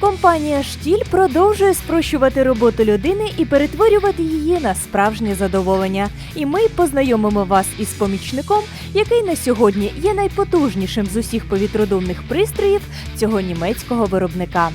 Компанія Штіль продовжує спрощувати роботу людини і перетворювати її на справжнє задоволення. І ми познайомимо вас із помічником, який на сьогодні є найпотужнішим з усіх повітродумних пристроїв цього німецького виробника.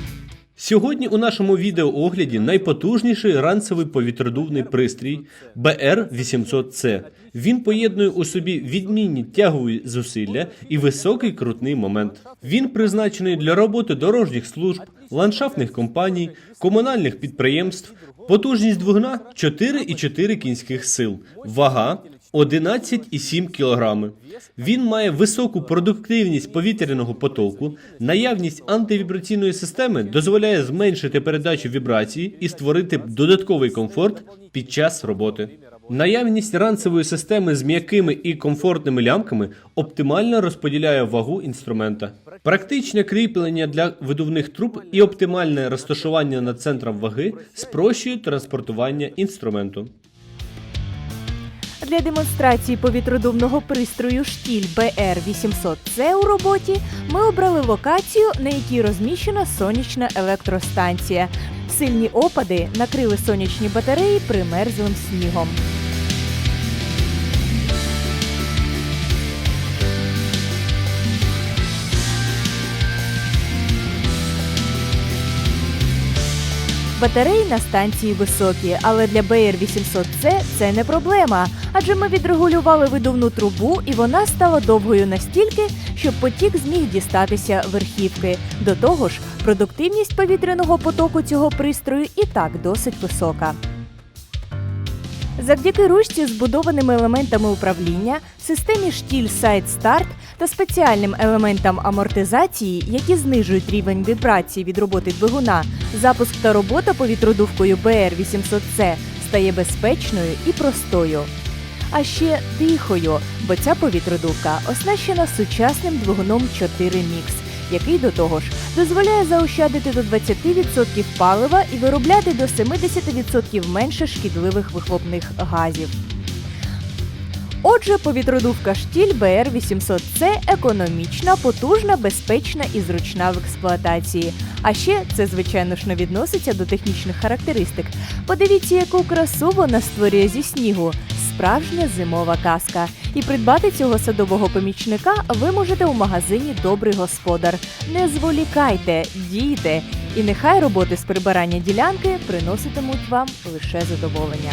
Сьогодні у нашому відеоогляді найпотужніший ранцевий повітродувний пристрій BR800C. Він поєднує у собі відмінні тягові зусилля і високий крутний момент. Він призначений для роботи дорожніх служб, ландшафтних компаній, комунальних підприємств. Потужність двигуна 4,4 кінських сил, вага 11,7 кг. Він має високу продуктивність повітряного потоку. Наявність антивібраційної системи дозволяє зменшити передачу вібрації і створити додатковий комфорт під час роботи. Наявність ранцевої системи з м'якими і комфортними лямками оптимально розподіляє вагу інструмента. Практичне кріплення для видувних труб і оптимальне розташування над центром ваги спрощують транспортування інструменту. Для демонстрації повітродувного пристрою штіль БР 800 c у роботі ми обрали локацію, на якій розміщена сонячна електростанція. Сильні опади накрили сонячні батареї примерзлим снігом. Батареї на станції високі, але для BR800C це не проблема, адже ми відрегулювали видувну трубу, і вона стала довгою настільки, щоб потік зміг дістатися верхівки. До того ж, продуктивність повітряного потоку цього пристрою і так досить висока. Завдяки ручці збудованими елементами управління, системі штіль Side Start та спеціальним елементам амортизації, які знижують рівень вібрації від роботи двигуна, запуск та робота повітродувкою BR800C стає безпечною і простою. А ще тихою, бо ця повітродувка оснащена сучасним двигуном 4 Mix, який до того ж дозволяє заощадити до 20% палива і виробляти до 70% менше шкідливих вихлопних газів. Отже, повітродувка штіль BR800C економічна, потужна, безпечна і зручна в експлуатації. А ще це, звичайно ж, не відноситься до технічних характеристик. Подивіться, яку красу вона створює зі снігу. Справжня зимова казка. І придбати цього садового помічника ви можете у магазині Добрий господар. Не зволікайте, дійте, і нехай роботи з прибирання ділянки приноситимуть вам лише задоволення.